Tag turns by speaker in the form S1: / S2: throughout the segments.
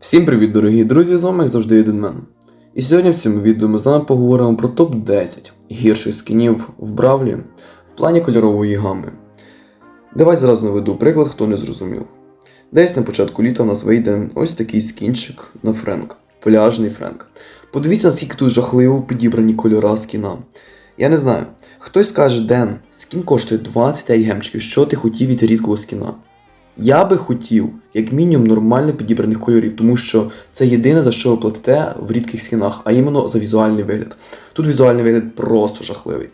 S1: Всім привіт, дорогі друзі! З вами як завжди Єдинмен. І сьогодні в цьому відео ми з вами поговоримо про топ-10 гірших скінів в Бравлі в плані кольорової гами. Давайте зразу наведу приклад, хто не зрозумів. Десь на початку літа у нас вийде ось такий скінчик на Френк, пляжний Френк. Подивіться, наскільки тут жахливо підібрані кольора скіна. Я не знаю, хтось скаже, Ден, скін коштує 25 гемчиків, що ти хотів від рідкого скіна? Я би хотів, як мінімум, нормально підібраних кольорів, тому що це єдине, за що ви платите в рідких скінах, а іменно за візуальний вигляд. Тут візуальний вигляд просто жахливий.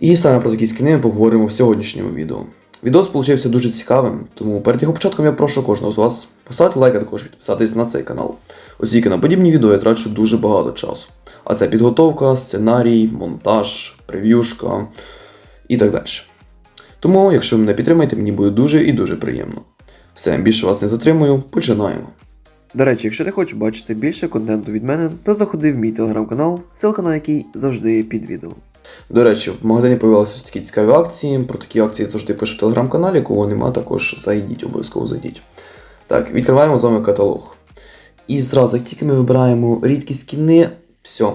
S1: І саме про такі скіни ми поговоримо в сьогоднішньому відео. Відос получився дуже цікавим, тому перед його початком я прошу кожного з вас поставити лайк, а також підписатись на цей канал. Оскільки на подібні відео я трачу дуже багато часу. А це підготовка, сценарій, монтаж, прев'юшка і так далі. Тому, якщо мене підтримаєте, мені буде дуже і дуже приємно. Все, більше вас не затримую, починаємо. До речі, якщо ти хочеш бачити більше контенту від мене, то заходи в мій телеграм-канал, ссылка на який завжди під відео. До речі, в магазині появилися такі цікаві акції. Про такі акції завжди пишу в телеграм-каналі, кого нема, також зайдіть, обов'язково зайдіть. Так, відкриваємо з вами каталог. І зразу, як тільки ми вибираємо рідкі скіни, все,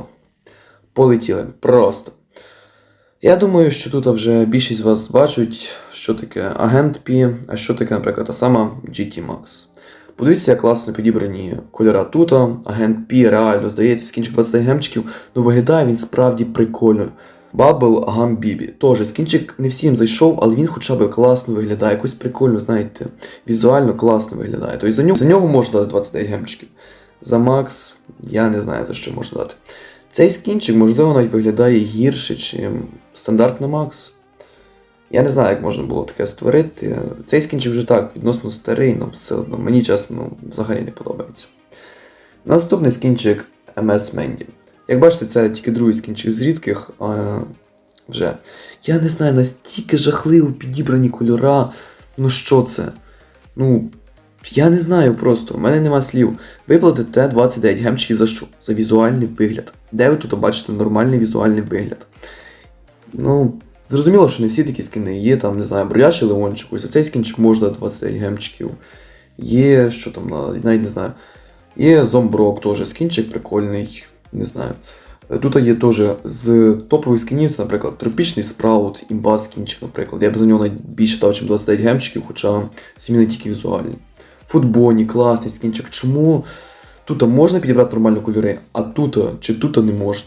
S1: полетіли. Просто. Я думаю, що тут вже більшість з вас бачать, що таке агент P, а що таке, наприклад, та сама GT Max. Подивіться, як класно підібрані кольора тут. Агент P реально здається, скінчик 20 гемчиків, ну виглядає він справді прикольно. Бабл Гам Бібі. Теж скінчик не всім зайшов, але він хоча б класно виглядає, якось прикольно, знаєте, візуально класно виглядає. Тобто за нього, за нього можна дати 29 гемчиків. За Макс я не знаю за що можна дати. Цей скінчик, можливо, навіть виглядає гірше, ніж стандартний Макс. Я не знаю, як можна було таке створити. Цей скінчик вже так, відносно старий, але все одно мені чесно взагалі не подобається. Наступний скінчик MS Mendy. Як бачите, це тільки другий скінчик з рідких. А, вже. Я не знаю, настільки жахливо підібрані кольора. Ну що це? Ну, я не знаю просто, у мене нема слів. Ви платите 29 гемчиків за що? За візуальний вигляд. Де ви тут бачите нормальний візуальний вигляд? Ну, зрозуміло, що не всі такі скини. Є там, не знаю, брояший Леончик, ось цей скінчик можна 29 гемчиків. Є, що там, навіть не знаю. Є зомброк теж, скінчик прикольний, не знаю. Тут є теж з топових скінів, це, наприклад, тропічний спраут, імба скінчик, наприклад. Я б за нього навіть більше дав, ніж 29 гемчиків, хоча не тільки візуальні. Футбоні, класний скінчик. Чому тут можна підібрати нормальні кольори, а тут чи тут не можна?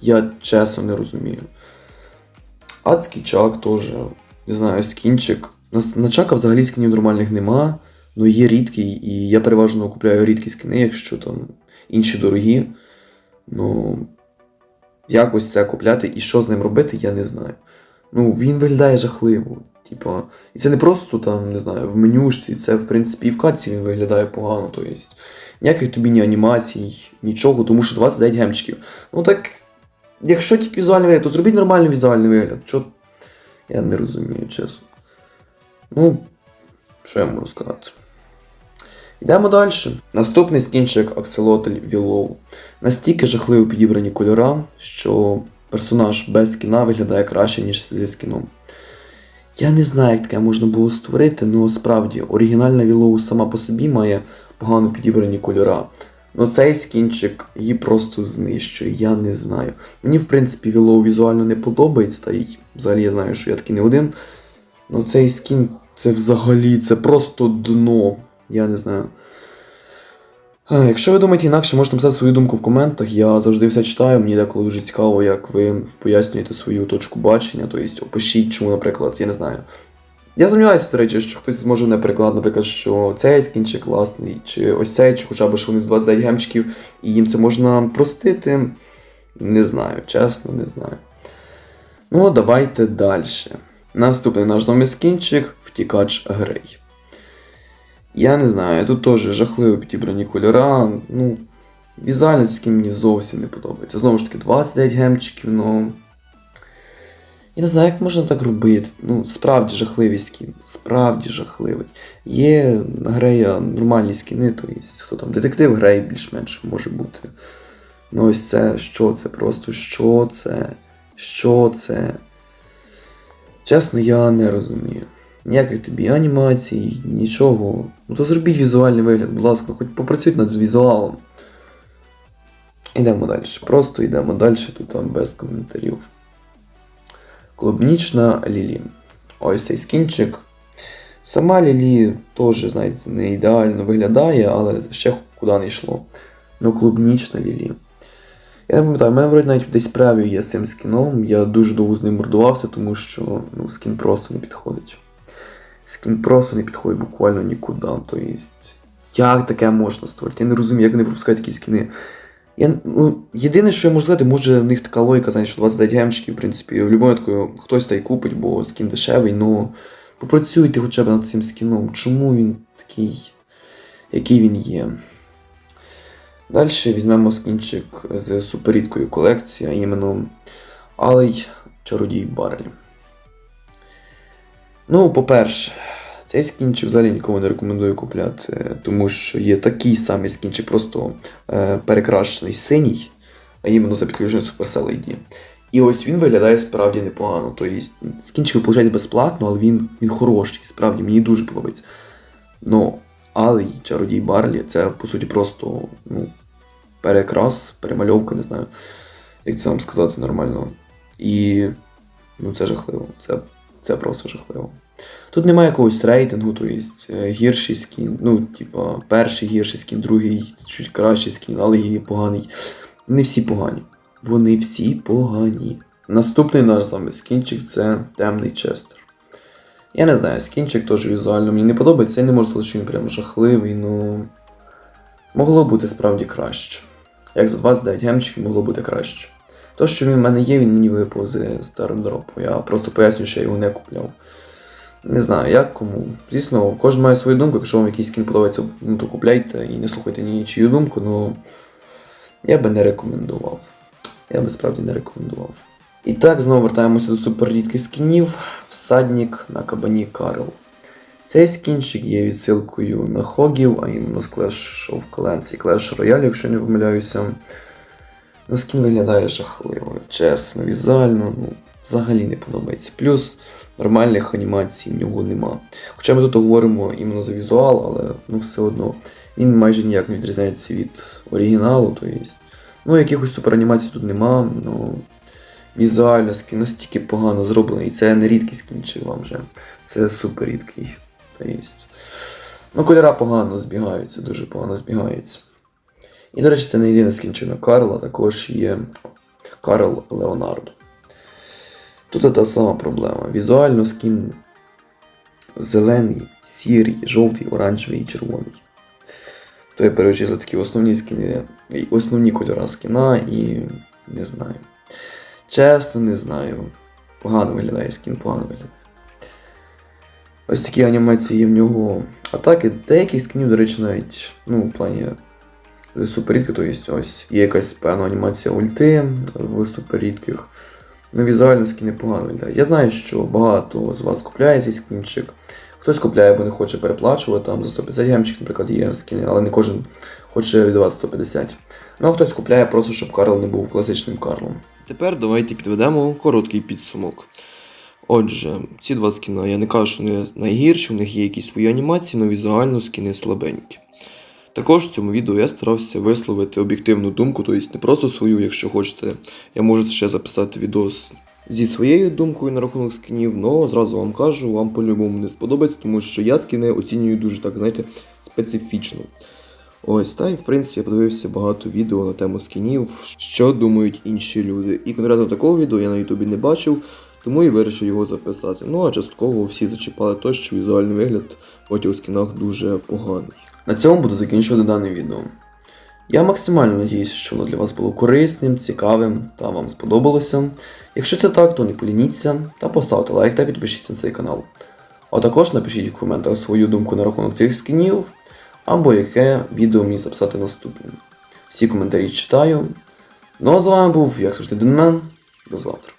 S1: Я чесно не розумію. Адський чак теж, не знаю, скінчик. На, чака взагалі скінів нормальних нема, але є рідкий, і я переважно купляю рідкі скини, якщо там інші дорогі. Ну, якось це купляти і що з ним робити, я не знаю. Ну, він виглядає жахливо. Типа, і це не просто там, не знаю, в менюшці, це в принципі і в катці він виглядає погано. Тобто, ніяких тобі ні анімацій, нічого, тому що 29 гемчиків. Ну так, якщо тільки візуальний вигляд, то зробіть нормальний візуальний вигляд. Що? Я не розумію, чесно. Ну, що я можу сказати? Йдемо далі. Наступний скінчик Axolotl Willow. Настільки жахливо підібрані кольора, що персонаж без скіна виглядає краще, ніж зі скіном. Я не знаю, як таке можна було створити, але справді оригінальна Willow сама по собі має погано підібрані кольора. Ну цей скінчик її просто знищує, я не знаю. Мені, в принципі, Willow візуально не подобається, та й взагалі я знаю, що я такий не один. Ну цей скін це взагалі це просто дно. Я не знаю. А, Якщо ви думаєте інакше, можете написати свою думку в коментах. Я завжди все читаю. Мені деколи дуже цікаво, як ви пояснюєте свою точку бачення. Тобто опишіть, чому, наприклад, я не знаю. Я сумніваюся, до речі, що хтось зможе не перекладати, наприклад, що цей скінчик класний, чи ось цей, чи хоча б що вони з 29 гемчиків, і їм це можна простити. Не знаю, чесно, не знаю. Ну, давайте далі. Наступний наш з вами скінчик втікач Грей. Я не знаю, тут теж жахливо підібрані кольора. Ну, візуально цей скін мені зовсім не подобається. Знову ж таки, 29 гемчиків, ну. Я не знаю, як можна так робити. Ну, справді жахливий скін. Справді жахливий. Є Грея нормальні скіни, то є, хто там, детектив Грей більш-менш може бути. Ну ось це, що це? Просто що це? Що це? Чесно, я не розумію. Ніяких тобі анімацій, нічого. Ну то зробіть візуальний вигляд, будь ласка, хоч попрацюйте над візуалом. Йдемо далі. Просто йдемо далі, тут там без коментарів. Клубнічна Лілі. Ось цей скінчик. Сама Лілі теж, знаєте, не ідеально виглядає, але ще куди не йшло. Ну, клубнічна Лілі. Я не пам'ятаю, в мене вроді навіть десь прев'ю є з цим скіном. Я дуже довго з ним мордувався, тому що ну, скін просто не підходить. Скін просто не підходить буквально нікуди. Тобто, як таке можна створити? Я не розумію, як вони пропускають такі скіни. Я, ну, єдине, що я можу сказати, може в них така логіка, знаєш, що 29 гемчиків, в принципі, в будь-якому випадку хтось та й купить, бо скін дешевий, ну попрацюйте хоча б над цим скіном. Чому він такий, який він є? Далі візьмемо скінчик з суперрідкою колекції, а іменно Алий Чародій Барлі. Ну, по-перше, цей скінчик взагалі нікому не рекомендую купляти, тому що є такий самий скінчик, просто е, перекрашений синій, а іменно за підключення Supercell ID. І ось він виглядає справді непогано. Тобто скінчик ви безплатно, але він, він хороший, справді мені дуже подобається. Ну, Алий Чародій Барлі це по суті просто ну, перекрас, перемальовка, не знаю, як це вам сказати нормально. І ну, це жахливо. Це, це просто жахливо. Тут немає якогось рейтингу, то є е, гірший скін, ну, типа, перший гірший скін, другий чуть кращий скін, але і поганий. Не всі погані. Вони всі погані. Наступний наш з вами скінчик це темний честер. Я не знаю, скінчик теж візуально мені не подобається, я не можу сказати, що він прям жахливий, ну. Могло бути справді краще. Як за 29 гемчиків могло бути краще. То, що він в мене є, він мені випав з стародропу. Я просто поясню, що я його не купляв. Не знаю, як кому. Звісно, кожен має свою думку, якщо вам якийсь скін подобається, ну то купляйте і не слухайте нічию думку, ну я би не рекомендував. Я би справді не рекомендував. І так, знову вертаємося до суперрідких скінів. Всадник на кабані Карл. Цей скінчик є відсилкою на Хогів, а іменно з Clash of Clans і Clash Royale, якщо не помиляюся. Ну, скін виглядає жахливо, чесно, візуально, ну, взагалі не подобається. Плюс нормальних анімацій в нього нема. Хоча ми тут говоримо іменно за візуал, але ну, все одно він майже ніяк не відрізняється від оригіналу. То є, ну, якихось суперанімацій тут нема. Ну, візуально скін настільки погано зроблений. І це не рідкий скін, вам вже. Це супер рідкий. Є. Ну, кольора погано збігаються, дуже погано збігаються. І, до речі, це не єдине скінчено Карла, також є Карл Леонардо. Тут та сама проблема. Візуально скін зелений, сірий, жовтий, оранжевий і червоний. То я перечислив такі основні скіни, основні кольори скіна і не знаю. Чесно, не знаю. Погано виглядає скін, погано виглядає. Ось такі анімації в нього. Атаки, деякі скінів, до речі, навіть, ну, в плані суперрідки, то є ось є якась певна анімація ульти в суперрідких. Ну, візуально скіни погано виглядають. Я знаю, що багато з вас купляє цей скінчик. Хтось купляє, бо не хоче переплачувати. Там за 150 гемчик, наприклад, є скіни, але не кожен хоче віддавати 150. Ну а хтось купляє просто, щоб Карл не був класичним Карлом. Тепер давайте підведемо короткий підсумок. Отже, ці два скіна, я не кажу, що вони найгірші, у них є якісь свої анімації, але візуально скіни слабенькі. Також в цьому відео я старався висловити об'єктивну думку, тобто не просто свою, якщо хочете, я можу ще записати відос зі своєю думкою на рахунок скінів, але зразу вам кажу, вам по-любому не сподобається, тому що я скіни оцінюю дуже так, знаєте, специфічно. Ось, та й в принципі я подивився багато відео на тему скінів, що думають інші люди. І конкретно такого відео я на Ютубі не бачив, тому і вирішив його записати. Ну а частково всі зачіпали те, що візуальний вигляд потім у скінах дуже поганий. На цьому буду закінчувати дане відео. Я максимально надіюся, що воно для вас було корисним, цікавим та вам сподобалося. Якщо це так, то не полініться та поставте лайк та підпишіться на цей канал. А також напишіть в коментах свою думку на рахунок цих скінів, або яке відео мені записати наступним. Всі коментарі читаю. Ну а з вами був, як завжди, Денмен. До завтра.